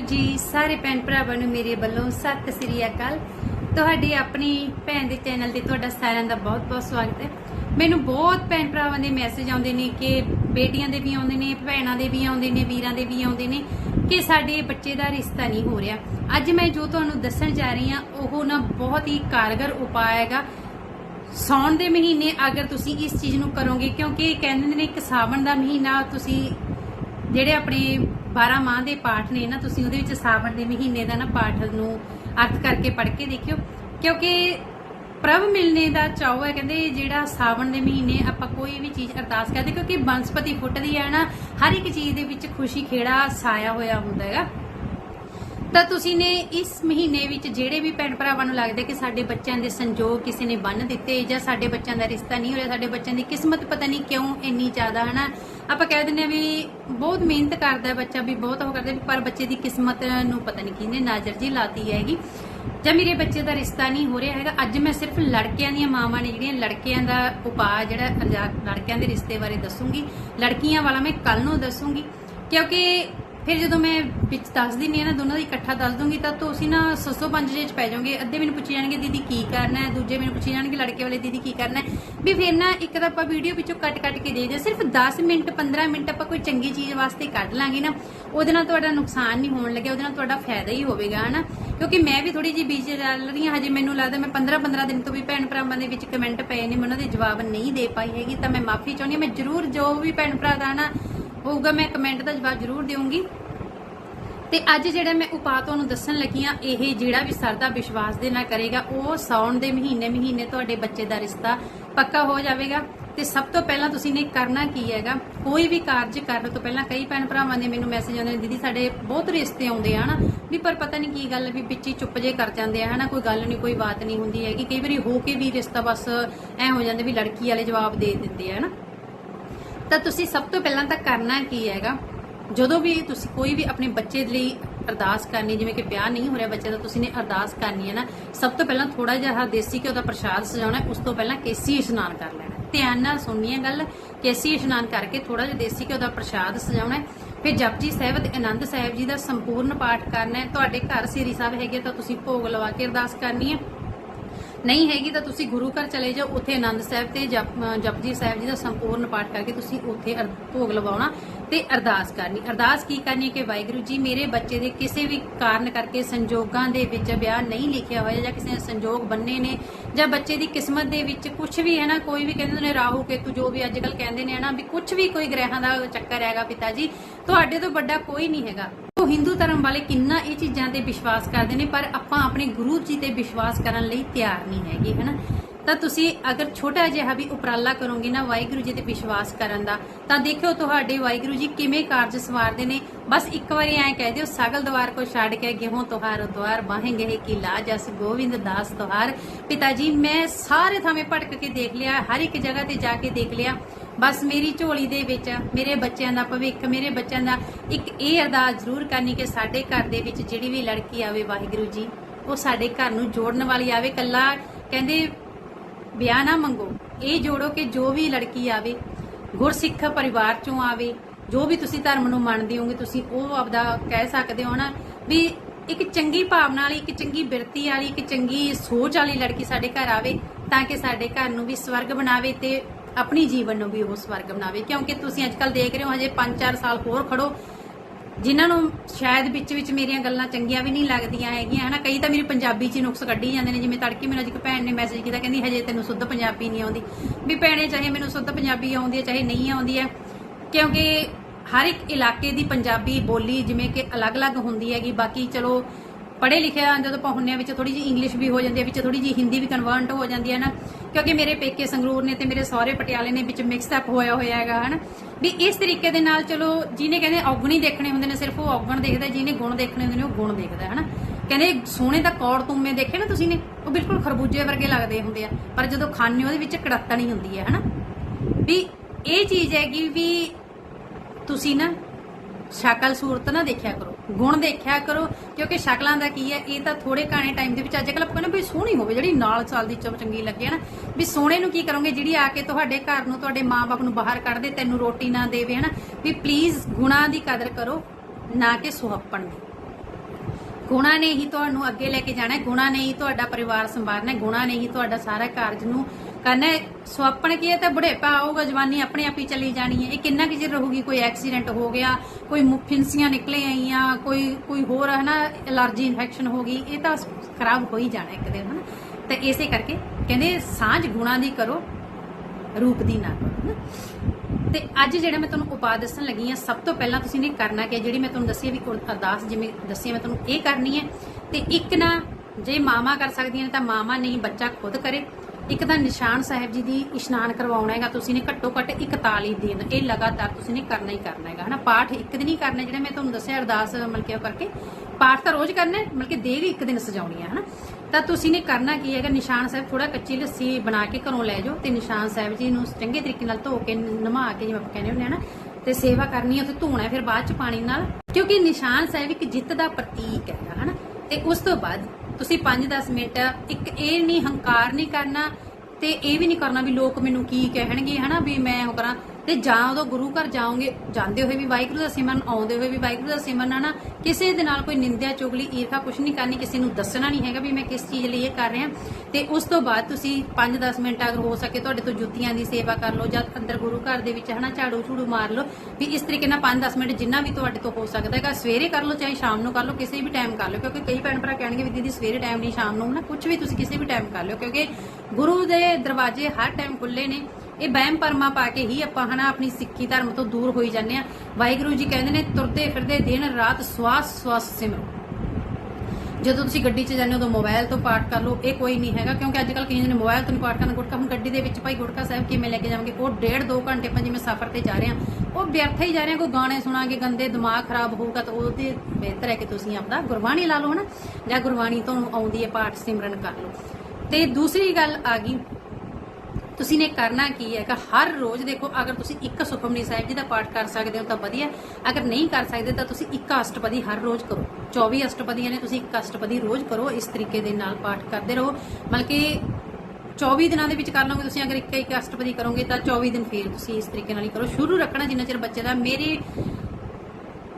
ਜੀ, ਸਾਰੇ ਭੈਣ ਭਰਾਵਾਂ ਨੂੰ ਮੇਰੇ ਵੱਲੋਂ ਸਤਿ ਸ੍ਰੀ ਅਕਾਲ। ਤੁਹਾਡੀ ਆਪਣੀ ਭੈਣ ਦੇ ਚੈਨਲ ਤੇ ਤੁਹਾਡਾ ਸਾਰਿਆਂ ਦਾ ਬਹੁਤ-ਬਹੁਤ ਸਵਾਗਤ ਹੈ। ਮੈਨੂੰ ਬਹੁਤ ਭੈਣ ਭਰਾਵਾਂ ਦੇ ਮੈਸੇਜ ਆਉਂਦੇ ਨੇ ਕਿ ਬੇਟੀਆਂ ਦੇ ਵੀ ਆਉਂਦੇ ਨੇ, ਭੈਣਾਂ ਦੇ ਵੀ ਆਉਂਦੇ ਨੇ, ਵੀਰਾਂ ਦੇ ਵੀ ਆਉਂਦੇ ਨੇ ਕਿ ਸਾਡੇ ਬੱਚੇ ਦਾ ਰਿਸ਼ਤਾ ਨਹੀਂ ਹੋ ਰਿਹਾ। ਅੱਜ ਮੈਂ ਜੋ ਤੁਹਾਨੂੰ ਦੱਸਣ ਜਾ ਰਹੀ ਹਾਂ, ਉਹ ਨਾ ਬਹੁਤ ਹੀ ਕਾਰਗਰ ਉਪਾਅ ਹੈਗਾ। ਸੌਣ ਦੇ ਮਹੀਨੇ ਅਗਰ ਤੁਸੀਂ ਇਸ ਚੀਜ਼ ਨੂੰ ਕਰੋਗੇ, ਕਿਉਂਕਿ ਕਹਿੰਦੇ ਨੇ ਇੱਕ ਸਾਵਣ ਦਾ ਮਹੀਨਾ ਤੁਸੀਂ ਜਿਹੜੇ ਆਪਣੇ 12 ਮਾਹ ਦੇ ਪਾਠ ਨੇ ਨਾ, ਤੁਸੀਂ ਉਹਦੇ ਵਿੱਚ ਸਾਵਣ ਦੇ ਮਹੀਨੇ ਦਾ ਨਾ ਪਾਠ ਨੂੰ ਅਰਥ ਕਰਕੇ ਪੜ੍ਹ ਕੇ ਦੇਖਿਓ। ਕਿਉਂਕਿ ਪ੍ਰਭ ਮਿਲਨੇ ਦਾ ਚਾਅ ਹੈ, ਕਹਿੰਦੇ ਜਿਹੜਾ ਸਾਵਣ ਦੇ ਮਹੀਨੇ ਆਪਾਂ ਕੋਈ ਵੀ ਚੀਜ਼ ਅਰਦਾਸ ਕਰਦੇ, ਕਿਉਂਕਿ ਬਨਸਪਤੀ ਫੁੱਟਦੀ ਹੈ ਨਾ, ਹਰ ਇੱਕ ਚੀਜ਼ ਦੇ ਵਿੱਚ ਖੁਸ਼ੀ, ਖੇੜਾ ਸਾਇਆ ਹੋਇਆ ਹੁੰਦਾ ਹੈਗਾ। ਤਾਂ ਤੁਸੀਂ ਨੇ ਇਸ ਮਹੀਨੇ ਵਿੱਚ ਜਿਹੜੇ ਵੀ ਭੈਣ ਭਰਾਵਾਂ ਨੂੰ ਲੱਗਦਾ ਕਿ ਸਾਡੇ ਬੱਚਿਆਂ ਦੇ ਸੰਜੋਗ ਕਿਸੇ ਨੇ ਬੰਨ ਦਿੱਤੇ ਜਾਂ ਸਾਡੇ ਬੱਚਿਆਂ ਦਾ ਰਿਸ਼ਤਾ ਨਹੀਂ ਹੋ ਰਿਹਾ ਸਾਡੇ ਬੱਚਿਆਂ ਦੀ ਕਿਸਮਤ ਪਤਾ ਨਹੀਂ ਕਿਉਂ ਇੰਨੀ ਜ਼ਿਆਦਾ, ਹਨਾ? ਆਪਾਂ ਕਹਿ ਦਿੰਦੇ ਆ ਵੀ ਬਹੁਤ ਮਿਹਨਤ ਕਰਦਾ ਬੱਚਾ, ਵੀ ਬਹੁਤ ਉਹ ਕਰਦਾ, ਪਰ ਬੱਚੇ ਦੀ ਕਿਸਮਤ ਨੂੰ ਪਤਾ ਨਹੀਂ ਕਿਹਨੇ ਨਾਜ਼ਰ ਜੀ ਲਾਤੀ ਹੈਗੀ। ਜਾਂ ਮੇਰੇ ਬੱਚੇ ਦਾ ਰਿਸ਼ਤਾ ਨਹੀਂ ਹੋ ਰਿਹਾ ਹੈਗਾ, ਅੱਜ ਮੈਂ ਸਿਰਫ ਲੜਕਿਆਂ ਦੀਆਂ ਮਾਵਾਂ ਨੇ ਜਿਹੜੀਆਂ ਲੜਕਿਆਂ ਦਾ ਉਪਾਅ ਜਿਹੜਾ ਰਜਾ- ਲੜਕਿਆਂ ਦੇ ਰਿਸ਼ਤੇ ਬਾਰੇ ਦੱਸੂਗੀ। ਲੜਕੀਆਂ ਵਾਲਾ ਮੈਂ ਕੱਲ ਨੂੰ ਦੱਸੂਗੀ, ਕਿਉਂਕਿ ਫਿਰ ਜਦੋਂ ਮੈਂ ਵਿੱਚ ਦੱਸ ਦਿੰਨੀ ਆ ਨਾ ਦੋਨਾਂ ਦਾ ਇਕੱਠਾ ਦੱਸ ਦੂੰਗੀ, ਤਾਂ ਤੁਸੀਂ ਨਾ ਸੱਸੋ ਪੰਜ ਜੇ ਚ ਪੈ ਜਾਓਗੇ। ਅੱਧੇ ਮੈਨੂੰ ਪੁੱਛੀ ਜਾਣਗੇ, ਦੀਦੀ ਕੀ ਕਰਨਾ ਹੈ? ਦੂਜੇ ਮੈਨੂੰ ਪੁੱਛੀ ਜਾਣਗੇ, ਲੜਕੇ ਵਾਲੇ ਦੀਦੀ ਕੀ ਕਰਨਾ ਹੈ? ਵੀ ਫਿਰ ਨਾ ਇੱਕ ਤਾਂ ਆਪਾਂ ਵੀਡੀਓ ਵਿੱਚੋਂ ਕੱਟ ਕੱਟ ਕੇ ਦੇ ਦੇ ਸਿਰਫ 10 ਮਿੰਟ 15 ਮਿੰਟ ਆਪਾਂ ਕੋਈ ਚੰਗੀ ਚੀਜ਼ ਵਾਸਤੇ ਕੱਢ ਲਾਂਗੇ ਨਾ, ਉਹਦੇ ਨਾਲ ਤੁਹਾਡਾ ਨੁਕਸਾਨ ਨਹੀਂ ਹੋਣ ਲੱਗਿਆ, ਉਹਦੇ ਨਾਲ ਤੁਹਾਡਾ ਫਾਇਦਾ ਹੀ ਹੋਵੇਗਾ, ਹਨਾ? ਕਿਉਂਕਿ ਮੈਂ ਵੀ ਥੋੜੀ ਜਿਹੀ ਬੀਜੀ ਚੱਲ ਰਹੀ ਹਾਂ, ਹਜੇ ਮੈਨੂੰ ਲੱਗਦਾ ਮੈਂ 15 15 ਦਿਨ ਤੋਂ ਵੀ ਭੈਣ ਭਰਾਵਾਂ ਦੇ ਵਿੱਚ ਕਮੈਂਟ ਪਏ ਨੇ, ਮੈਂ ਉਹਨਾਂ ਦੇ ਜਵਾਬ ਨਹੀਂ ਦੇ ਪਾਈ ਹੈਗੀ, ਤਾਂ ਮੈਂ ਮਾਫੀ ਚਾਹੁੰਦੀ ਹਾਂ। ਮੈਂ ਜ਼ਰੂਰ ਜੋ ਵੀ ਭੈਣ ਭਰਾ ਦਾ ਨਾ ਹੋਊਗਾ ਮੈਂ ਕਮੈਂਟ ਦਾ ਜਵਾਬ ਜ਼ਰੂਰ ਦੇਵਾਂਗੀ ਤੇ ਅੱਜ ਜਿਹੜਾ ਮੈਂ ਉਪਾਅ ਤੁਹਾਨੂੰ ਦੱਸਣ ਲੱਗੀ ਆ ਇਹ ਜਿਹੜਾ ਵੀ ਸਰਦਾ ਵਿਸ਼ਵਾਸ ਦੇ ਨਾਲ ਕਰੇਗਾ, ਉਹ ਸੌਣ ਦੇ ਮਹੀਨੇ ਮਹੀਨੇ ਤੁਹਾਡੇ ਬੱਚੇ ਦਾ ਰਿਸ਼ਤਾ ਪੱਕਾ ਹੋ ਜਾਵੇਗਾ। ਤੇ ਸਭ ਤੋਂ ਪਹਿਲਾਂ ਤੁਸੀਂ ਨੇ ਕਰਨਾ ਕੀ ਹੈਗਾ, ਕੋਈ ਵੀ ਕਾਰਜ ਕਰਨ ਤੋਂ ਪਹਿਲਾਂ ਕਈ ਭੈਣ ਭਰਾਵਾਂ ਨੇ ਮੈਨੂੰ ਮੈਸੇਜ ਆਉਂਦੇ ਨੇ, ਦੀਦੀ, ਸਾਡੇ ਬਹੁਤ ਰਿਸ਼ਤੇ ਆਉਂਦੇ ਆ ਹਨਾ ਵੀ ਪਰ ਪਤਾ ਨਹੀਂ ਕੀ ਗੱਲ ਵੀ ਵਿੱਚ ਹੀ ਚੁੱਪ ਜੇ ਕਰ ਜਾਂਦੇ ਆ, ਹਨਾ, ਕੋਈ ਗੱਲ ਨਹੀਂ ਕੋਈ ਬਾਤ ਨਹੀਂ ਹੁੰਦੀ ਹੈਗੀ। ਕਈ ਵਾਰੀ ਹੋ ਕੇ ਵੀ ਰਿਸ਼ਤਾ ਬਸ ਐ ਹੋ ਜਾਂਦਾ ਵੀ ਲੜਕੀ ਵਾਲੇ ਜਵਾਬ ਦੇ ਦਿੰਦੇ ਆ, ਹਨਾ। ਤਾਂ ਤੁਸੀਂ ਸਭ ਤੋਂ ਪਹਿਲਾਂ ਤਾਂ ਕਰਨਾ ਕੀ ਹੈਗਾ? ਜਦੋਂ ਵੀ ਤੁਸੀਂ ਕੋਈ ਵੀ ਆਪਣੇ ਬੱਚੇ ਦੇ ਲਈ ਅਰਦਾਸ ਕਰਨੀ, ਜਿਵੇਂ ਕਿ ਵਿਆਹ ਨਹੀਂ ਹੋ ਰਿਹਾ ਬੱਚੇ ਦਾ, ਤੁਸੀਂ ਨੇ ਅਰਦਾਸ ਕਰਨੀ ਹੈ ਨਾ, ਸਭ ਤੋਂ ਪਹਿਲਾਂ ਥੋੜਾ ਜਿਹਾ ਦੇਸੀ ਘਿਓ ਦਾ ਪ੍ਰਸ਼ਾਦ ਸਜਾਉਣਾ, ਉਸ ਤੋਂ ਪਹਿਲਾਂ ਕੇਸੀ ਇਸ਼ਨਾਨ ਕਰ ਲੈਣਾ। ਧਿਆਨ ਨਾਲ ਸੁਣਨੀ ਹੈ ਗੱਲ, ਕੇਸੀ ਇਸ਼ਨਾਨ ਕਰਕੇ ਥੋੜਾ ਜਿਹਾ ਦੇਸੀ ਘਿਓ ਦਾ ਪ੍ਰਸ਼ਾਦ ਸਜਾਉਣਾ ਹੈ। ਫਿਰ ਜਪਜੀ ਸਾਹਿਬ ਤੇ ਆਨੰਦ ਸਾਹਿਬ ਜੀ ਦਾ ਸੰਪੂਰਨ ਪਾਠ ਕਰਨਾ ਹੈ। ਤੁਹਾਡੇ ਘਰ ਸ੍ਰੀ ਸਾਹਿਬ ਹੈਗੇ ਤਾਂ ਤੁਸੀਂ ਭੋਗ ਲਵਾ ਕੇ ਅਰਦਾਸ ਕਰਨੀ ਹੈ। ਨਹੀਂ ਹੈਗੀ ਤਾਂ ਤੁਸੀਂ ਗੁਰੂ ਘਰ ਚਲੇ ਜਾਓ, ਉੱਥੇ ਆਨੰਦ ਸਾਹਿਬ ਤੇ ਜਪਜੀ ਸਾਹਿਬ ਜੀ ਦਾ ਸੰਪੂਰਨ ਪਾਠ ਕਰਕੇ ਤੁਸੀਂ ਉੱਥੇ ਭੋਗ ਲਵਾਉਣਾ ਤੇ ਅਰਦਾਸ ਕਰਨੀ। ਅਰਦਾਸ ਕੀ ਕਰਨੀ ਕਿ ਵਾਹਿਗੁਰੂ ਜੀ, ਮੇਰੇ ਬੱਚੇ ਦੇ ਕਿਸੇ ਵੀ ਕਾਰਨ ਕਰਕੇ ਸੰਜੋਗਾਂ ਦੇ ਵਿੱਚ ਵਿਆਹ ਨਹੀਂ ਲਿਖਿਆ ਹੋਇਆ ਜਾਂ ਕਿਸੇ ਨੇ ਸੰਜੋਗ ਬੰਨੇ ਨੇ ਜਾਂ ਬੱਚੇ ਦੀ ਕਿਸਮਤ ਦੇ ਵਿੱਚ ਕੁਝ ਵੀ ਹੈ ਨਾ, ਕੋਈ ਵੀ ਕਹਿੰਦੇ ਨੇ, ਰਾਹੂ, ਕੇਤੂ, ਜੋ ਵੀ ਅੱਜ ਕੱਲ ਕਹਿੰਦੇ ਨੇ ਨਾ, ਵੀ ਕੁਝ ਵੀ ਕੋਈ ਗ੍ਰਹਿਾਂ ਦਾ ਚੱਕਰ ਹੈਗਾ ਪਿਤਾ ਜੀ, ਤੁਹਾਡੇ ਤੋਂ ਵੱਡਾ ਕੋਈ ਨਹੀਂ ਹੈਗਾ। ਉਹ ਹਿੰਦੂ ਧਰਮ ਵਾਲੇ ਕਿੰਨਾ ਇਹ ਚੀਜ਼ਾਂ ਤੇ ਵਿਸ਼ਵਾਸ ਕਰਦੇ ਨੇ, ਪਰ ਆਪਾਂ ਆਪਣੇ ਗੁਰੂ ਜੀ ਤੇ ਵਿਸ਼ਵਾਸ ਕਰਨ ਲਈ ਤਿਆਰ ਨਹੀਂ ਹੈਗੇ, ਹਨਾ? ਤਾਂ ਤੁਸੀਂ ਅਗਰ ਛੋਟਾ ਜਿਹਾ ਵੀ ਉਪਰਾਲਾ ਕਰੋਗੇ ਨਾ ਵਾਹਿਗੁਰੂ ਜੀ ਤੇ ਵਿਸ਼ਵਾਸ ਕਰਨ ਦਾ, ਤਾਂ ਦੇਖਿਓ ਤੁਹਾਡੇ ਵਾਹਿਗੁਰੂ ਜੀ ਕਿਵੇਂ ਕਾਰਜ ਸਵਾਰਦੇ ਨੇ। ਬਸ ਇੱਕ ਵਾਰੀ ਐਂ ਕਹਿ ਦਿਓ, ਸਾਗਲ ਦਵਾਰ ਕੋ ਛੱਡ ਕੇ ਗਿਹੋਂ ਤੁਹਾਰ ਦਵਾਰ ਬਾਹੇਂਗੇ ਕੀ ਲਾਜ ਗੋਵਿੰਦ ਦਾਸ ਤੁਹਾਰ। ਪਿਤਾ ਜੀ, ਮੈਂ ਸਾਰੇ ਥਾਵੇਂ ਭਟਕ ਕੇ ਦੇਖ ਲਿਆ, ਹਰ ਇੱਕ ਜਗ੍ਹਾ ਤੇ ਜਾ ਕੇ ਦੇਖ ਲਿਆ। ਬਸ ਮੇਰੀ ਝੋਲੀ ਦੇ ਵਿੱਚ, ਮੇਰੇ ਬੱਚਿਆਂ ਦਾ ਭਵਿੱਖ, ਮੇਰੇ ਬੱਚਿਆਂ ਦਾ ਇੱਕ ਇਹ ਅਰਦਾਸ ਜ਼ਰੂਰ ਕਰਨੀ ਕਿ ਸਾਡੇ ਘਰ ਦੇ ਵਿੱਚ ਜਿਹੜੀ ਵੀ ਲੜਕੀ ਆਵੇ ਵਾਹਿਗੁਰੂ ਜੀ, ਉਹ ਸਾਡੇ ਘਰ ਨੂੰ ਜੋੜਨ ਵਾਲੀ ਆਵੇ। ਕੱਲਾ ਕਹਿੰਦੇ, ਵਿਆਹ ਨਾ ਮੰਗੋ। ਇਹ ਜੋੜੋ ਕਿ ਜੋ ਵੀ ਲੜਕੀ ਆਵੇ, ਗੁਰਸਿੱਖ ਪਰਿਵਾਰ ਚੋਂ ਆਵੇ, ਜੋ ਵੀ ਤੁਸੀਂ ਧਰਮ ਨੂੰ ਮੰਨਦੇ ਹੋਗੇ ਤੁਸੀਂ ਉਹ ਆਪਦਾ ਕਹਿ ਸਕਦੇ ਹੋ ਨਾ ਵੀ ਇੱਕ ਚੰਗੀ ਭਾਵਨਾ ਵਾਲੀ, ਇੱਕ ਚੰਗੀ ਬਿਰਤੀ ਵਾਲੀ, ਇੱਕ ਚੰਗੀ ਸੋਚ ਵਾਲੀ ਲੜਕੀ ਸਾਡੇ ਘਰ ਆਵੇ, ਤਾਂ ਕਿ ਸਾਡੇ ਘਰ ਨੂੰ ਵੀ ਸਵਰਗ ਬਣਾਵੇ ਤੇ ਆਪਣੀ ਜੀਵਨ ਨੂੰ ਵੀ ਉਹ ਸਵਰਗ ਬਣਾਵੇ। ਕਿਉਂਕਿ ਤੁਸੀਂ ਅੱਜ ਅੱਜਕੱਲ ਦੇਖ ਰਹੇ ਹੋ, ਹਜੇ 5-4 ਸਾਲ ਹੋਰ ਖੜੋ। ਜਿਨ੍ਹਾਂ ਨੂੰ ਸ਼ਾਇਦ ਵਿੱਚ ਵਿੱਚ ਮੇਰੀਆਂ ਗੱਲਾਂ ਚੰਗੀਆਂ ਵੀ ਨਹੀਂ ਲੱਗਦੀਆਂ ਹੈਗੀਆਂ, ਹਨਾ? ਕਈ ਤਾਂ ਮੇਰੀ ਪੰਜਾਬੀ 'ਚ ਨੁਕਸ ਕੱਢੀ ਜਾਂਦੇ ਨੇ, ਜਿਵੇਂ ਤੜਕੇ ਮੈਨੂੰ ਅੱਜ ਇੱਕ ਭੈਣ ਨੇ ਮੈਸੇਜ ਕੀਤਾ, ਕਹਿੰਦੀ, ਹਜੇ ਤੈਨੂੰ ਸੁੱਧ ਪੰਜਾਬੀ ਨਹੀਂ ਆਉਂਦੀ। ਵੀ ਭੈਣੇ, ਚਾਹੇ ਮੈਨੂੰ ਸੁੱਧ ਪੰਜਾਬੀ ਆਉਂਦੀ ਹੈ, ਚਾਹੇ ਨਹੀਂ ਆਉਂਦੀ ਹੈ, ਕਿਉਂਕਿ ਹਰ ਇੱਕ ਇਲਾਕੇ ਦੀ ਪੰਜਾਬੀ ਬੋਲੀ ਜਿਵੇਂ ਕਿ ਅਲੱਗ-ਅਲੱਗ ਹੁੰਦੀ ਹੈਗੀ। ਬਾਕੀ ਚਲੋ ਪੜ੍ਹੇ ਲਿਖਿਆ ਜਦੋਂ ਆਪਾਂ ਹੁੰਨੇ ਆ ਵਿੱਚ ਥੋੜੀ ਜਿਹੀ ਇੰਗਲਿਸ਼ ਵੀ ਹੋ ਜਾਂਦੀ ਹੈ ਵਿੱਚ ਥੋੜੀ ਜਿਹੀ ਹਿੰਦੀ ਵੀ ਕਨਵਰਟ ਹੋ ਜਾਂਦੀ ਹੈ ਨਾ, ਕਿਉਂਕਿ ਮੇਰੇ ਪੇਕੇ ਸੰਗਰੂਰ ਨੇ ਤੇ ਮੇਰੇ ਸਹੁਰੇ ਪਟਿਆਲੇ ਨੇ ਵਿੱਚ ਮਿਕਸ ਅਪ ਹੋਇਆ ਹੋਇਆ ਹੈਗਾ, ਹਨ। ਵੀ ਇਸ ਤਰੀਕੇ ਦੇ ਨਾਲ ਚਲੋ, ਜਿਹਨੇ ਕਹਿੰਦੇ ਔਗਣੀ ਦੇਖਣੇ ਹੁੰਦੇ ਨੇ, ਸਿਰਫ ਉਹ ਔਗਣ ਦੇਖਦਾ, ਜਿਹਨੇ ਗੁਣ ਦੇਖਣੇ ਹੁੰਦੇ ਨੇ, ਉਹ ਗੁਣ ਦੇਖਦਾ, ਹਨਾ। ਕਹਿੰਦੇ ਸੋਹਣੇ ਦਾ ਕੌੜ ਤੁੰਮੇ ਦੇਖੇ ਨਾ ਤੁਸੀਂ ਨੇ, ਉਹ ਬਿਲਕੁਲ ਖਰਬੂਜੇ ਵਰਗੇ ਲੱਗਦੇ ਹੁੰਦੇ ਆ, ਪਰ ਜਦੋਂ ਖਾਣੇ ਉਹਦੇ ਵਿੱਚ ਕੜੱਤਣੀ ਹੁੰਦੀ ਹੈ ਹਨਾ। ਵੀ ਇਹ ਚੀਜ਼ ਹੈਗੀ ਵੀ ਤੁਸੀਂ ਨਾ ਸ਼ਕਲ ਸੂਰਤ ਨਾ ਦੇਖਿਆ ਕਰੋ। ਗੁਣ ਦੇਖਿਆ ਕਰੋ, ਕਿਉਂਕਿ ਸ਼ਕਲਾਂ ਦਾ ਕੀ ਹੈ, ਇਹ ਤਾਂ ਥੋੜੇ ਕਾਣੇ ਟਾਈਮ ਦੇ ਵਿੱਚ ਅੱਜ ਕੱਲ੍ਹ ਆਪਾਂ ਕਹਿੰਦੇ ਵੀ ਸੋਹਣੀ ਹੋਵੇ, ਜਿਹੜੀ ਨਾਲ ਚੱਲਦੀ ਚੁੱਪ ਚੰਗੀ ਲੱਗੇ ਨਾ, ਵੀ ਸੋਹਣੇ ਨੂੰ ਕੀ ਕਰੋਗੇ, ਜਿਹੜੀ ਆ ਕੇ ਤੁਹਾਡੇ ਘਰ ਨੂੰ, ਤੁਹਾਡੇ ਮਾਪੇ ਨੂੰ ਬਾਹਰ ਕੱਢ ਦੇ, ਤੈਨੂੰ ਰੋਟੀ ਨਾ ਦੇਵੇ ਹਨਾ ਵੀ ਪਲੀਜ਼ ਗੁਣਾਂ ਦੀ ਕਦਰ ਕਰੋ, ਨਾ ਕਿ ਸੁਹੱਪਣ ਦੀ। ਗੁਣਾ ਨੇ ਹੀ ਤੁਹਾਨੂੰ ਅੱਗੇ ਲੈ ਕੇ ਜਾਣਾ ਹੈ, ਗੁਣਾ ਨੇ ਹੀ ਤੁਹਾਡਾ ਪਰਿਵਾਰ ਸੰਭਾਲਣਾ ਹੈ, ਗੁਣਾ ਨੇ ਹੀ ਤੁਹਾਡਾ ਸਾਰਾ ਕਾਰਜ ਨੂੰ ਕਰਨਾ ਹੈ ਕੀ ਹੈ ਤਾਂ ਬੁਢੇਪਾ ਆਊਗਾ, ਜਵਾਨੀ ਆਪਣੇ ਆਪ ਹੀ ਚਲੀ ਜਾਣੀ ਹੈ। ਇਹ ਕਿੰਨਾ ਕੁ ਚਿਰ ਰਹੂਗੀ, ਕੋਈ ਐਕਸੀਡੈਂਟ ਹੋ ਗਿਆ, ਕੋਈ ਮੁ- ਫਿੰਸੀਆਂ ਨਿਕਲੇ ਆਈਆਂ, ਕੋਈ ਕੋਈ ਹੋਰ ਹੈ ਨਾ ਅਲਰਜੀ ਇਨਫੈਕਸ਼ਨ ਹੋ ਗਈ, ਇਹ ਤਾਂ ਖਰਾਬ ਹੋ ਹੀ ਜਾਣਾ ਇੱਕ ਦਿਨ, ਹਨਾ। ਤਾਂ ਇਸੇ ਕਰਕੇ ਕਹਿੰਦੇ ਸਾਂਝ ਗੁਣਾ ਦੀ ਕਰੋ, ਰੂਪ ਦੀ ਨਾ ਕਰੋ, ਹਨਾ। ਤੇ ਅੱਜ ਜਿਹੜਾ ਮੈਂ ਤੁਹਾਨੂੰ ਉਪਾਅ ਦੱਸਣ ਲੱਗੀ ਆ ਸਭ ਤੋਂ ਪਹਿਲਾਂ ਤੁਸੀਂ ਨੇ ਕਰਨਾ ਕਿ ਜਿਹੜੀ ਮੈਂ ਤੁਹਾਨੂੰ ਦੱਸੀ ਵੀ ਉਰ- ਅਰਦਾਸ ਜਿਵੇਂ ਦੱਸੀ ਮੈਂ ਤੁਹਾਨੂੰ ਇਹ ਕਰਨੀ ਹੈ। ਤੇ ਇੱਕ ਨਾ, ਜੇ ਮਾਮਾ ਕਰ ਸਕਦੀਆਂ ਨੇ ਤਾਂ ਮਾਮਾ ਨਹੀਂ, ਬੱਚਾ ਖੁਦ ਕਰੇ। ਇੱਕ ਤਾਂ ਨਿਸ਼ਾਨ ਸਾਹਿਬ ਜੀ ਦੀ ਇਸ਼ਨਾਨ ਕਰਵਾਉਣਾ ਹੈਗਾ ਤੁਸੀਂ ਨੇ ਘੱਟੋ ਘੱਟ 41 ਦਿਨ ਇਹ ਲਗਾਤਾਰ ਤੁਸੀਂ ਨੇ ਕਰਨਾ ਹੀ ਕਰਨਾ ਹੈਗਾ ਹਨਾ? ਪਾਠ ਇੱਕ ਦਿਨ ਹੀ ਕਰਨਾ ਜਿਹੜਾ ਮੈਂ ਤੁਹਾਨੂੰ ਦੱਸਿਆ ਅਰਦਾਸ ਮਤਲਬ ਕਰਕੇ। ਪਾਠ ਤਾਂ ਰੋਜ਼ ਕਰਨਾ ਹੈ, ਮਤਲਬ ਕਿ ਇੱਕ ਦਿਨ ਸਜਾਉਣੀ ਹੈ ਹਨਾ? ਤਾਂ ਤੁਸੀਂ ਨੇ ਕਰਨਾ ਕੀ ਹੈਗਾ ਨਿਸ਼ਾਨ ਸਾਹਿਬ ਥੋੜਾ ਕੱਚੀ ਲੱਸੀ ਬਣਾ ਕੇ ਘਰੋਂ ਲੈ ਜਾਓ ਤੇ ਨਿਸ਼ਾਨ ਸਾਹਿਬ ਜੀ ਨੂੰ ਚੰਗੇ ਤਰੀਕੇ ਨਾਲ ਧੋ ਕੇ ਨਮਾ ਕੇ ਜਿਵੇਂ ਆਪਾਂ ਕਹਿੰਦੇ ਹੁੰਦੇ ਆ ਤੇ ਸੇਵਾ ਕਰਨੀ ਹੈ ਤੇ ਧੋਣਾ ਫਿਰ ਬਾਅਦ ਚ ਪਾਣੀ ਨਾਲ। ਕਿਉਂਕਿ ਨਿਸ਼ਾਨ ਸਾਹਿਬ ਇੱਕ ਜਿੱਤ ਦਾ ਪ੍ਰਤੀਕ ਹੈਗਾ ਹਨਾ? ਤੇ ਉਸ ਤੋਂ ਬਾਅਦ ਤੁਸੀਂ 5-10 ਮਿੰਟ ਇੱਕ ਇਹ ਨਹੀਂ ਹੰਕਾਰ ਨਹੀਂ ਕਰਨਾ ਤੇ ਇਹ ਵੀ ਨਹੀਂ ਕਰਨਾ ਵੀ ਲੋਕ ਮੈਨੂੰ ਕੀ ਕਹਿਣਗੇ, ਹਨਾ, ਵੀ ਮੈਂ ਉਹ ਕਰਾਂ। ਤੇ ਜਾਂ ਉਦੋਂ ਗੁਰੂ ਘਰ ਜਾਓਗੇ, ਜਾਂਦੇ ਹੋਏ ਵੀ ਵਾਹਿਗੁਰੂ ਦਾ ਸਿਮਰਨ, ਆਉਂਦੇ ਹੋਏ ਵੀ ਵਾਹਿਗੁਰੂ ਦਾ ਸਿਮਰਨ ਆ ਕਿਸੇ ਦੇ ਨਾਲ ਕੋਈ ਨਿੰਦਿਆ, ਚੁਗਲੀ, ਈਰਖਾ ਕੁਝ ਨਹੀਂ ਕਰਨੀ, ਕਿਸੇ ਨੂੰ ਦੱਸਣਾ ਨਹੀਂ ਹੈਗਾ ਵੀ ਮੈਂ ਕਿਸ ਚੀਜ਼ ਲਈ ਇਹ ਕਰ ਰਿਹਾ। ਤੇ ਉਸ ਤੋਂ ਬਾਅਦ ਤੁਸੀਂ 5-10 ਮਿੰਟ ਅਗਰ ਹੋ ਸਕੇ ਤੁਹਾਡੇ ਤੋਂ ਜੁੱਤੀਆਂ ਦੀ ਸੇਵਾ ਕਰ ਲਓ ਜਾਂ ਅੰਦਰ ਗੁਰੂ ਘਰ ਦੇ ਵਿੱਚ, ਹਨਾ, ਝਾੜੂ ਝੂੜੂ ਮਾਰ ਲਓ। ਵੀ ਇਸ ਤਰੀਕੇ ਨਾਲ 5-10 ਮਿੰਟ ਜਿੰਨਾ ਵੀ ਤੁਹਾਡੇ ਤੋਂ ਹੋ ਸਕਦਾ ਹੈਗਾ, ਸਵੇਰੇ ਕਰ ਲਓ, ਚਾਹੇ ਸ਼ਾਮ ਨੂੰ ਕਰ ਲਓ, ਕਿਸੇ ਵੀ ਟਾਈਮ ਕਰ ਲਓ। ਕਿਉਂਕਿ ਕਈ ਭੈਣ ਭਰਾ ਕਹਿਣਗੇ ਵੀ ਦੀਦੀ ਸਵੇਰੇ ਟਾਈਮ ਨਹੀਂ, ਸ਼ਾਮ ਨੂੰ ਨਾ ਕੁਝ ਵੀ ਤੁਸੀਂ ਕਿਸੇ ਵੀ ਟਾਈਮ ਕਰ ਲਓ। ਕਿਉਂਕਿ ਗੁਰੂ ਦੇ ਦਰਵਾਜ਼ੇ ਹਰ ਟਾਈਮ ਖੁੱਲੇ ਨੇ। ਇਹ ਵਹਿਮ ਪਰਮਾ ਪਾ ਕੇ ਹੀ ਆਪਾਂ ਹਨਾ ਆਪਣੀ ਸਿੱਖੀ ਧਰਮ ਤੋਂ ਦੂਰ ਹੋਈ ਜਾਂਦੇ ਆ ਵਾਹਿਗੁਰੂ ਜੀ ਕਹਿੰਦੇ ਨੇ, ਤੁਰਦੇ ਫਿਰਦੇ ਦਿਨ ਰਾਤ ਸਵਾਸ ਸਵਾਸ ਸਿਮਰੋ। ਜਦੋਂ ਤੁਸੀਂ ਗੱਡੀ 'ਚ ਜਾਂਦੇ ਹੋ ਤਾਂ ਮੋਬਾਈਲ ਤੋਂ ਪਾਠ ਕਰ ਲਓ, ਇਹ ਕੋਈ ਨਹੀਂ ਹੈਗਾ, ਕਿਉਂਕਿ ਅੱਜ ਕੱਲ੍ਹ ਕਈਆਂ ਨੇ ਮੋਬਾਈਲ ਤੋਂ ਨਹੀਂ ਪਾਠ ਕਰਨਾ, ਗੁਟਕਾ ਹੁਣ ਗੱਡੀ ਦੇ ਵਿੱਚ ਭਾਈ ਗੁਟਕਾ ਸਾਹਿਬ ਕਿਵੇਂ ਲੈ ਕੇ ਜਾਵਾਂਗੇ ਉਹ ਡੇਢ ਦੋ ਘੰਟੇ ਆਪਾਂ ਜਿਵੇਂ ਸਫ਼ਰ ਤੇ ਜਾ ਰਹੇ ਹਾਂ, ਉਹ ਵਿਅਰਥ ਹੀ ਜਾ ਰਹੇ ਹਾਂ, ਕੋਈ ਗਾਣੇ ਸੁਣਾਗੇ, ਗੰਦੇ ਦਿਮਾਗ ਖਰਾਬ ਹੋਊਗਾ ਤਾਂ ਉਹਦੇ ਬਿਹਤਰ ਹੈ ਕਿ ਤੁਸੀਂ ਆਪਦਾ ਗੁਰਬਾਣੀ ਲਾ ਲਓ ਹਨਾ, ਜਾਂ ਗੁਰਬਾਣੀ ਤੋਂ ਆਉਂਦੀ ਹੈ ਪਾਠ ਸਿਮਰਨ ਕਰ ਲਓ। ਤੇ ਦੂਸਰੀ ਗੱਲ ਆ ਗਈ ਤੁਸੀਂ ਨੇ ਕਰਨਾ ਕੀ ਹੈ ਕਿ ਹਰ ਰੋਜ਼ ਦੇਖੋ, ਅਗਰ ਤੁਸੀਂ ਇੱਕ ਸੁਖਮਨੀ ਸਾਹਿਬ ਜੀ ਦਾ ਪਾਠ ਕਰ ਸਕਦੇ ਹੋ ਤਾਂ ਵਧੀਆ। ਅਗਰ ਨਹੀਂ ਕਰ ਸਕਦੇ ਤਾਂ ਤੁਸੀਂ ਇੱਕ ਅਸ਼ਟਪਦੀ ਹਰ ਰੋਜ਼ ਕਰੋ। 24 ਅਸ਼ਟਪਦੀਆਂ ਨੇ ਤੁਸੀਂ ਇੱਕ ਅਸ਼ਟਪਦੀ ਰੋਜ਼ ਕਰੋ, ਇਸ ਤਰੀਕੇ ਦੇ ਨਾਲ ਪਾਠ ਕਰਦੇ ਰਹੋ। ਮਤਲਬ ਕਿ 24 ਦਿਨਾਂ ਦੇ ਵਿੱਚ ਕਰ ਲਓਗੇ ਤੁਸੀਂ ਅਗਰ ਇੱਕ ਇੱਕ ਅਸ਼ਟਪਦੀ ਕਰੋਗੇ ਤਾਂ 24 ਦਿਨ ਫੇਰ ਤੁਸੀਂ ਇਸ ਤਰੀਕੇ ਨਾਲ ਹੀ ਕਰੋ। ਸ਼ੁਰੂ ਰੱਖਣਾ ਜਿੰਨਾ ਚਿਰ ਬੱਚੇ ਦਾ। ਮੇਰੇ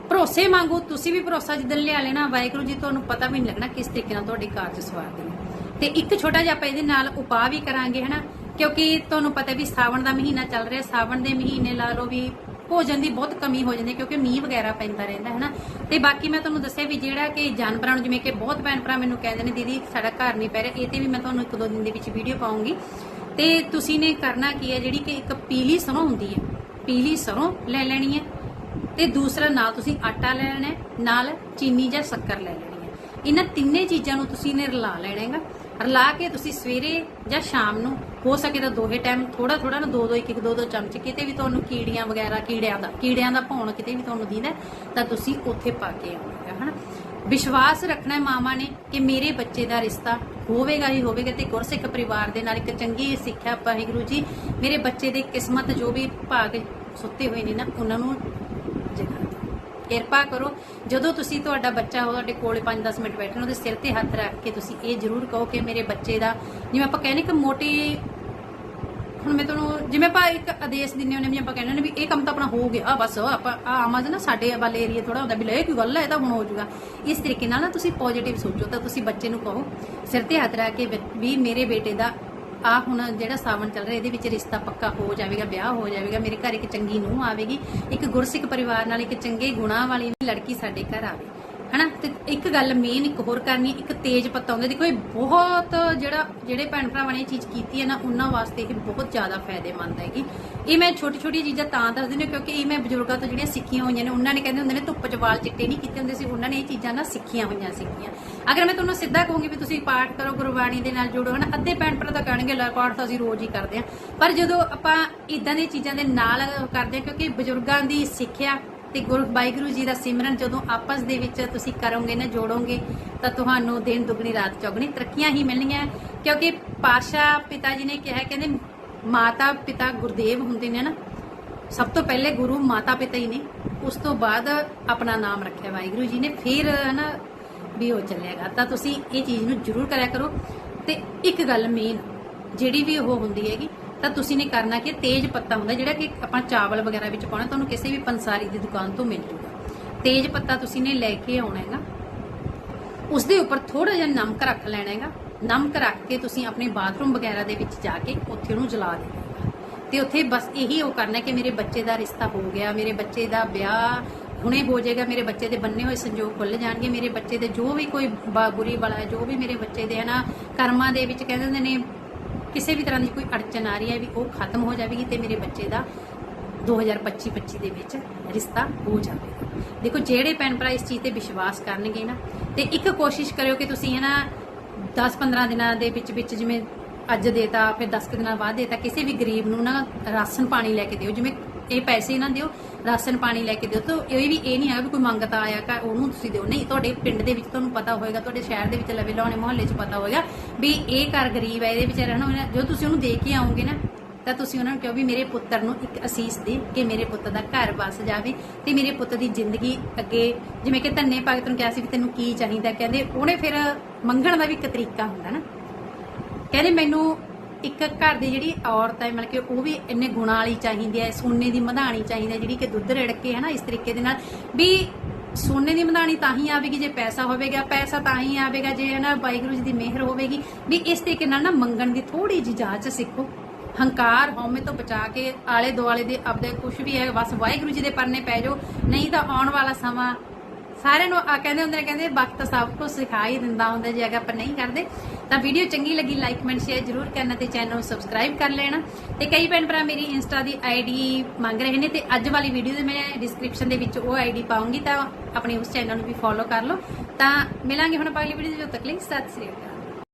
ਭਰੋਸੇ ਮੰਗੋ ਤੁਸੀਂ ਵੀ ਭਰੋਸਾ ਜਿੱਦਣ ਲਿਆ ਲੈਣਾ, ਵਾਹਿਗੁਰੂ ਜੀ, ਤੁਹਾਨੂੰ ਪਤਾ ਵੀ ਨਹੀਂ ਲੱਗਣਾ ਕਿਸ ਤਰੀਕੇ ਨਾਲ ਤੁਹਾਡੇ ਕਾਰਜ ਸਵਾਰਦੇ ਨੇ। ਤੇ ਇੱਕ ਛੋਟਾ ਜਿਹਾ ਆਪਾਂ ਇਹਦੇ ਨਾਲ ਉਪਾਅ ਵੀ ਕਰਾਂਗੇ, ਹਨਾ? ਕਿਉਂਕਿ ਤੁਹਾਨੂੰ ਪਤਾ ਵੀ ਸਾਵਣ ਦਾ ਮਹੀਨਾ ਚੱਲ ਰਿਹਾ, ਸਾਵਣ ਦੇ ਮਹੀਨੇ ਲਾ ਲਓ ਵੀ ਭੋਜਨ ਦੀ ਬਹੁਤ ਕਮੀ ਹੋ ਜਾਂਦੀ ਹੈ ਕਿਉਂਕਿ ਮੀਂਹ ਵਗੈਰਾ ਪੈਂਦਾ ਰਹਿੰਦਾ, ਹੈ ਨਾ? ਤੇ ਬਾਕੀ ਮੈਂ ਤੁਹਾਨੂੰ ਦੱਸਿਆ ਵੀ ਜਿਹੜਾ ਕਿ ਜਾਨਵਰਾਂ ਨੂੰ, ਜਿਵੇਂ ਕਿ ਬਹੁਤ ਭੈਣ ਭਰਾ ਮੈਨੂੰ ਕਹਿੰਦੇ ਨੇ, ਦੀਦੀ, ਸਾਡਾ ਘਰ ਨਹੀਂ ਪੈ ਰਿਹਾ। ਇਹ ਤੇ ਵੀ ਮੈਂ ਤੁਹਾਨੂੰ ਇੱਕ ਦੋ ਦਿਨ ਦੇ ਵਿੱਚ ਵੀਡੀਓ ਪਾਉਂਗੀ। ਤੇ ਤੁਸੀਂ ਨੇ ਕਰਨਾ ਕੀ ਹੈ, ਜਿਹੜੀ ਕਿ ਇੱਕ ਪੀਲੀ ਸਰੋਂ ਹੁੰਦੀ ਹੈ, ਪੀਲੀ ਸਰੋਂ ਲੈ ਲੈਣੀ ਹੈ। ਤੇ ਦੂਸਰਾ ਨਾਲ ਤੁਸੀਂ ਆਟਾ ਲੈ ਲੈਣਾ ਨਾਲ ਚੀਨੀ ਜਾਂ ਸ਼ੱਕਰ ਲੈ ਲੈਣੀ ਹੈ। ਇਹਨਾਂ ਤਿੰਨੇ ਚੀਜ਼ਾਂ ਨੂੰ ਤੁਸੀਂ ਨੇ ਰਲਾ ਲੈਣਾ ਹੈਗਾ। ਰਲਾ ਕੇ ਤੁਸੀਂ ਸਵੇਰੇ ਜਾਂ ਸ਼ਾਮ ਨੂੰ ਹੋ ਸਕੇ ਤਾਂ ਦੋਹੇ ਟਾਈਮ ਥੋੜਾ ਥੋੜਾ ਨਾ ਦੋ ਦੋ, ਇੱਕ ਇੱਕ ਦੋ ਦੋ ਚਮਚ ਕਿਤੇ ਵੀ ਤੁਹਾਨੂੰ ਕੀੜੀਆਂ ਵਗੈਰਾ, ਕੀੜਿਆਂ ਦਾ ਕੀੜਿਆਂ ਦਾ ਭੌਣ ਕਿਤੇ ਵੀ ਤੁਹਾਨੂੰ ਦੀਦਾ ਤਾਂ ਤੁਸੀਂ ਉੱਥੇ ਪਾ ਕੇ ਆਉਣਾ ਹਨਾ? ਵਿਸ਼ਵਾਸ ਰੱਖਣਾ ਹੈ ਮਾਮਾ ਨੇ ਕਿ ਮੇਰੇ ਬੱਚੇ ਦਾ ਰਿਸ਼ਤਾ ਹੋਵੇਗਾ ਹੀ ਹੋਵੇਗਾ ਤੇ ਗੁਰਸਿੱਖ ਪਰਿਵਾਰ ਦੇ ਨਾਲ ਇੱਕ ਚੰਗੀ ਸਿੱਖਿਆ ਵਾਹਿਗੁਰੂ ਜੀ, ਮੇਰੇ ਬੱਚੇ ਦੇ ਕਿਸਮਤ ਜੋ ਵੀ ਭਾਗ ਸੁੱਤੇ ਹੋਏ ਨੇ ਨਾ, ਉਹਨਾਂ ਨੂੰ ਜਗਾ ਕਿਰਪਾ ਕਰੋ। ਜਦੋਂ ਤੁਸੀਂ ਤੁਹਾਡਾ ਬੱਚਾ ਹੋ, ਤੁਹਾਡੇ ਕੋਲੇ 5-10 ਮਿੰਟ ਬੈਠਣ, ਉਹਦੇ ਸਿਰ ਤੇ ਹੱਥ ਰੱਖ ਕੇ ਤੁਸੀਂ ਇਹ ਜ਼ਰੂਰ ਕਹੋ ਕਿ ਮੇਰੇ ਬੱਚੇ ਦਾ, ਜਿਵੇਂ ਆਪਾਂ ਕਹਿੰਦੇ ਕਿ ਮੋਟੀ, ਹੁਣ ਮੈਂ ਤੁਹਾਨੂੰ, ਜਿਵੇਂ ਆਪਾਂ ਇੱਕ ਆਦੇਸ਼ ਦਿੰਨੇ ਹੁੰਦੇ ਹਾਂ ਵੀ ਆਪਾਂ ਕਹਿੰਦੇ ਨੇ ਵੀ ਇਹ ਕੰਮ ਤਾਂ ਆਪਣਾ ਹੋ ਗਿਆ ਬਸ, ਆਪਾਂ ਆ ਆਮਾਜ਼ ਨਾ, ਸਾਡੇ ਵਾਲੇ ਏਰੀਆ ਥੋੜਾ ਹੁੰਦਾ ਵੀ ਲੈ ਇਹ ਗੱਲ ਹੈ ਤਾਂ ਹੁਣ ਹੋ ਜਾਊਗਾ। ਇਸ ਤਰੀਕੇ ਨਾਲ ਨਾ ਤੁਸੀਂ ਪੋਜ਼ਿਟਿਵ ਸੋਚੋ, ਤਾਂ ਤੁਸੀਂ ਬੱਚੇ ਨੂੰ ਕਹੋ, ਸਿਰ ਤੇ ਹੱਥ ਰੱਖ ਕੇ ਵੀ ਮੇਰੇ ਬੇਟੇ ਦਾ ਆ ਹੁਣ ਜਿਹੜਾ ਸਾਵਣ ਚੱਲ ਰਿਹਾ, ਇਹਦੇ ਵਿੱਚ ਰਿਸ਼ਤਾ ਪੱਕਾ ਹੋ ਜਾਵੇਗਾ, ਵਿਆਹ ਹੋ ਜਾਵੇਗਾ, ਮੇਰੇ ਘਰ ਇੱਕ ਚੰਗੀ ਨੂੰਹ ਆਵੇਗੀ, ਇੱਕ ਗੁਰਸਿੱਖ ਪਰਿਵਾਰ ਨਾਲ ਇੱਕ ਚੰਗੇ ਗੁਣਾਂ ਵਾਲੀ ਲੜਕੀ ਸਾਡੇ ਘਰ ਆਵੇ। ਹਨਾ? ਤੇ ਇੱਕ ਗੱਲ ਮੇਨ ਇੱਕ ਹੋਰ ਕਰਨੀ, ਇੱਕ ਤੇਜ਼ ਪੱਤਾ ਹੁੰਦਾ। ਦੇਖੋ, ਇਹ ਬਹੁਤ ਜਿਹੜਾ, ਜਿਹੜੇ ਭੈਣ ਭਰਾਵਾਂ ਨੇ ਇਹ ਚੀਜ਼ ਕੀਤੀ ਹੈ ਨਾ, ਉਹਨਾਂ ਵਾਸਤੇ ਇਹ ਬਹੁਤ ਜ਼ਿਆਦਾ ਫਾਇਦੇਮੰਦ ਹੈਗੀ। ਇਹ ਮੈਂ ਛੋਟੀ ਛੋਟੀ ਚੀਜ਼ਾਂ ਤਾਂ ਦੱਸਦੀ ਨੇ ਕਿਉਂਕਿ ਇਹ ਮੈਂ ਬਜ਼ੁਰਗਾਂ ਤੋਂ ਜਿਹੜੀਆਂ ਸਿੱਖੀਆਂ ਹੋਈਆਂ ਨੇ, ਉਹਨਾਂ ਨੇ ਕਹਿੰਦੇ ਹੁੰਦੇ ਨੇ, ਧੁੱਪ 'ਚ ਵਾਲ ਚਿੱਟੇ ਨਹੀਂ ਕੀਤੇ ਹੁੰਦੇ ਸੀ, ਉਹਨਾਂ ਨੇ ਇਹ ਚੀਜ਼ਾਂ ਨਾ ਸਿੱਖੀਆਂ ਹੋਈਆਂ ਸਿੱਖੀਆਂ ਅਗਰ ਮੈਂ ਤੁਹਾਨੂੰ ਸਿੱਧਾ ਕਹੂੰਗੀ ਵੀ ਤੁਸੀਂ ਪਾਠ ਕਰੋ, ਗੁਰਬਾਣੀ ਦੇ ਨਾਲ ਜੁੜੋ, ਹਨਾ? ਅੱਧੇ ਭੈਣ ਭਰਾ ਤਾਂ ਕਹਿਣਗੇ, ਲੈ ਪਾਠ ਤਾਂ ਅਸੀਂ ਰੋਜ਼ ਹੀ ਕਰਦੇ ਹਾਂ। ਪਰ ਜਦੋਂ ਆਪਾਂ ਇਦਾਂ ਦੀਆਂ ਚੀਜ਼ਾਂ ਦੇ ਨਾਲ ਕਰਦੇ ਹਾਂ, ਕਿਉਂਕਿ ਬਜ਼ੁਰਗਾਂ ਦੀ ਸਿੱਖਿਆ ਤੇ ਗੁਰੂ ਵਾਹਿਗੁਰੂ ਜੀ ਦਾ ਸਿਮਰਨ ਜਦੋਂ ਆਪਸ ਦੇ ਵਿੱਚ ਤੁਸੀਂ ਕਰੋਗੇ ਨਾ ਜੋੜੋਗੇ, ਤਾਂ ਤੁਹਾਨੂੰ ਦਿਨ ਦੁਗਣੀ, ਰਾਤ ਚੌਗਣੀ ਤਰੱਕੀਆਂ ਹੀ ਮਿਲਣੀਆਂ। ਕਿਉਂਕਿ ਪਾਸ਼ਾ ਪਿਤਾ ਜੀ ਨੇ ਕਿਹਾ, ਕਹਿੰਦੇ ਮਾਤਾ ਪਿਤਾ ਗੁਰਦੇਵ ਹੁੰਦੇ ਨੇ ਨਾ, ਸਭ ਤੋਂ ਪਹਿਲੇ ਗੁਰੂ ਮਾਤਾ ਪਿਤਾ ਹੀ ਨੇ। ਉਸ ਤੋਂ ਬਾਅਦ ਆਪਣਾ ਨਾਮ ਰੱਖਿਆ ਵਾਹਿਗੁਰੂ ਜੀ ਨੇ, ਫਿਰ ਨਾ ਵੀ ਉਹ ਚੱਲੇਗਾ। ਤਾਂ ਤੁਸੀਂ ਇਹ ਚੀਜ਼ ਨੂੰ ਜ਼ਰੂਰ ਕਰਿਆ ਕਰੋ। ਤੇ ਇੱਕ ਗੱਲ ਮੇਨ ਜਿਹੜੀ ਵੀ ਉਹ ਹੁੰਦੀ ਹੈਗੀ ਤਾਂ ਤੁਸੀਂ ਨੇ ਕਰਨਾ ਕਿ ਤੇਜ ਪੱਤਾ ਹੁੰਦਾ, ਜਿਹੜਾ ਕਿ ਆਪਾਂ ਚਾਵਲ ਵਗੈਰਾ ਵਿੱਚ ਪਾਉਣਾ, ਤੁਹਾਨੂੰ ਕਿਸੇ ਵੀ ਪੰਸਾਰੀ ਦੀ ਦੁਕਾਨ ਤੋਂ ਮਿਲ ਜੂਗਾ। ਤੇਜ ਪੱਤਾ ਤੁਸੀਂ ਨੇ ਲੈ ਕੇ ਆਉਣਾ ਹੈਗਾ। ਉਸ ਦੇ ਉੱਪਰ ਥੋੜਾ ਜਿਹਾ ਨਮਕ ਰੱਖ ਲੈਣਾ ਹੈਗਾ। ਨਮਕ ਰੱਖ ਕੇ ਤੁਸੀਂ ਆਪਣੇ ਬਾਥਰੂਮ ਵਗੈਰਾ ਦੇ ਵਿੱਚ ਜਾ ਕੇ ਉੱਥੇ ਉਹਨੂੰ ਜਲਾ ਦੇਣਾ ਤੇ ਉੱਥੇ ਬਸ ਇਹੀ ਉਹ ਕਰਨਾ ਕਿ ਮੇਰੇ ਬੱਚੇ ਦਾ ਰਿਸ਼ਤਾ ਹੋ ਗਿਆ, ਮੇਰੇ ਬੱਚੇ ਦਾ ਵਿਆਹ ਹੁਣੇ ਹੋ ਜਾਏਗਾ, ਮੇਰੇ ਬੱਚੇ ਦੇ ਬੰਨੇ ਹੋਏ ਸੰਜੋਗ ਖੁੱਲ ਜਾਣਗੇ, ਮੇਰੇ ਬੱਚੇ ਦੇ ਜੋ ਵੀ ਕੋਈ ਬਾ- ਬੁਰੀ ਬਲਾ ਜੋ ਵੀ ਮੇਰੇ ਬੱਚੇ ਦੇ ਹਨਾ ਕਰਮਾਂ ਦੇ ਵਿੱਚ ਕਹਿੰਦੇ ਹੁੰਦੇ ਨੇ ਕਿਸੇ ਵੀ ਤਰ੍ਹਾਂ ਦੀ ਕੋਈ ਅੜਚਨ ਆ ਰਹੀ ਹੈ ਵੀ ਉਹ ਖਤਮ ਹੋ ਜਾਵੇਗੀ ਤੇ ਮੇਰੇ ਬੱਚੇ ਦਾ 2025-25 ਦੇ ਵਿੱਚ ਰਿਸ਼ਤਾ ਹੋ ਜਾਵੇਗਾ। ਦੇਖੋ, ਜਿਹੜੇ ਭੈਣ ਭਰਾ ਇਸ ਚੀਜ਼ ਤੇ ਵਿਸ਼ਵਾਸ ਕਰਨਗੇ ਨਾ, ਤੇ ਇੱਕ ਕੋਸ਼ਿਸ਼ ਕਰਿਓ ਕਿ ਤੁਸੀਂ ਹੈ ਨਾ 10-15 ਦਿਨਾਂ ਦੇ ਵਿੱਚ ਵਿੱਚ ਜਿਵੇਂ ਅੱਜ ਦੇਤਾ, ਫਿਰ 10 ਕੁ ਦਿਨਾਂ ਬਾਅਦ ਦੇਤਾ, ਕਿਸੇ ਵੀ ਗਰੀਬ ਨੂੰ ਨਾ ਰਾਸ਼ਨ ਪਾਣੀ ਲੈ ਕੇ ਦਿਓ, ਜਿਵੇਂ ਇਹ ਪੈਸੇ ਨਾ ਦਿਓ ਰਾਸ਼ਨ ਪਾਣੀ ਲੈ ਕੇ ਦਿਓ ਤਾਂ ਇਹ ਵੀ ਇਹ ਨਹੀਂ ਹੈ ਵੀ ਕੋਈ ਮੰਗਤਾ ਆਇਆ ਘਰ, ਉਹਨੂੰ ਤੁਸੀਂ ਦਿਓ। ਨਹੀਂ, ਤੁਹਾਡੇ ਪਿੰਡ ਦੇ ਵਿੱਚ ਤੁਹਾਨੂੰ ਪਤਾ ਹੋਏਗਾ, ਤੁਹਾਡੇ ਸ਼ਹਿਰ ਦੇ ਵਿੱਚ ਲਵੇ ਲਾਉਣੇ ਮੁਹੱਲੇ 'ਚ ਪਤਾ ਹੋਏਗਾ ਵੀ ਇਹ ਘਰ ਗਰੀਬ ਹੈ, ਇਹਦੇ ਵਿੱਚ ਰਹਿਣਾ ਜੋ ਤੁਸੀਂ ਉਹਨੂੰ ਦੇ ਕੇ ਆਉਂਗੇ ਨਾ, ਤਾਂ ਤੁਸੀਂ ਉਹਨਾਂ ਨੂੰ ਕਹੋ ਵੀ ਮੇਰੇ ਪੁੱਤਰ ਨੂੰ ਇੱਕ ਅਸੀਸ ਦੇ ਕਿ ਮੇਰੇ ਪੁੱਤ ਦਾ ਘਰ ਵਸ ਜਾਵੇ ਤੇ ਮੇਰੇ ਪੁੱਤ ਦੀ ਜ਼ਿੰਦਗੀ ਅੱਗੇ, ਜਿਵੇਂ ਕਿ ਧੰਨੇ ਭਗਤ ਨੂੰ ਕਿਹਾ ਸੀ ਵੀ ਤੈਨੂੰ ਕੀ ਚਾਹੀਦਾ, ਕਹਿੰਦੇ ਉਹਨੇ ਫਿਰ ਮੰਗਣ ਦਾ ਵੀ ਇੱਕ ਤਰੀਕਾ ਹੁੰਦਾ ਨਾ। ਕਹਿੰਦੇ ਮੈਨੂੰ ਇੱਕ ਘਰ ਦੀ ਜਿਹੜੀ ਔਰਤ ਹੈ, ਮਤਲਬ ਕਿ ਉਹ ਵੀ ਇੰਨੇ ਗੁਣਾਂ ਵਾਲੀ ਚਾਹੀਦੀ ਹੈ, ਸੋਨੇ ਦੀ ਮਧਾਣੀ ਚਾਹੀਦੀ ਹੈ, ਜਿਹੜੀ ਕਿ ਦੁੱਧ ਰੜਕੇ ਹੈ ਨਾ, ਇਸ ਤਰੀਕੇ ਦੇ ਨਾਲ। ਵੀ ਸੋਨੇ ਦੀ ਮਧਾਣੀ ਤਾਂ ਹੀ ਆਵੇਗੀ ਜੇ ਪੈਸਾ ਹੋਵੇਗਾ, ਪੈਸਾ ਤਾਂ ਹੀ ਆਵੇਗਾ ਜੇ ਹੈ ਨਾ ਵਾਹਿਗੁਰੂ ਜੀ ਦੀ ਮਿਹਰ ਹੋਵੇਗੀ। ਵੀ ਇਸ ਤਰੀਕੇ ਨਾਲ ਨਾ ਮੰਗਣ ਦੀ ਥੋੜੀ ਜਿਹੀ ਜਾਚ ਸਿੱਖੋ। ਹੰਕਾਰ ਹਉਮੈ ਤੋਂ ਬਚਾ ਕੇ ਆਲੇ ਦੁਆਲੇ ਦੇ ਆਪਦੇ ਕੁਝ ਵੀ ਹੈ, ਬਸ ਵਾਹਿਗੁਰੂ ਜੀ ਦੇ ਪਰਨੇ ਪੈ ਜਾਓ। ਨਹੀਂ ਤਾਂ ਆਉਣ ਵਾਲਾ ਸਮਾਂ ਸਾਰਿਆਂ ਨੂੰ ਆ ਕਹਿੰਦੇ ਹੁੰਦੇ ਨੇ, ਕਹਿੰਦੇ ਵਕਤ ਸਭ ਕੁਝ ਸਿਖਾ ਹੀ ਦਿੰਦਾ ਹੁੰਦਾ ਜੇ ਅਗਰ ਆਪਾਂ ਨਹੀਂ ਕਰਦੇ, ਤਾਂ ਵੀਡੀਓ ਚੰਗੀ ਲੱਗੀ ਲਾਈਕ ਕਮੈਂਟ ਸ਼ੇਅਰ ਜ਼ਰੂਰ ਕਰਨਾ ਤੇ ਚੈਨਲ ਨੂੰ ਸਬਸਕ੍ਰਾਈਬ ਕਰ ਲੈਣਾ। ਤੇ ਕਈ ਭੈਣ ਭਰਾ ਮੇਰੀ ਇੰਸਟਾ ਦੀ ਆਈਡੀ ਮੰਗ ਰਹੇ ਨੇ ਤੇ ਅੱਜ ਵਾਲੀ ਵੀਡੀਓ ਦੇ ਮੈਂ ਡਿਸਕ੍ਰਿਪਸ਼ਨ ਦੇ ਵਿੱਚ ਉਹ ਆਈਡੀ ਪਾਉਂਗੀ, ਤਾਂ ਆਪਣੇ ਉਸ ਚੈਨਲ ਨੂੰ ਵੀ ਫੋਲੋ ਕਰ ਲਓ। ਤਾਂ ਮਿਲਾਂਗੇ ਹੁਣ ਅਗਲੀ ਵੀਡੀਓ ਦੇ ਜਦੋਂ ਤੱਕ ਲਈ ਸਤਿ ਸ੍ਰੀ ਅਕਾਲ।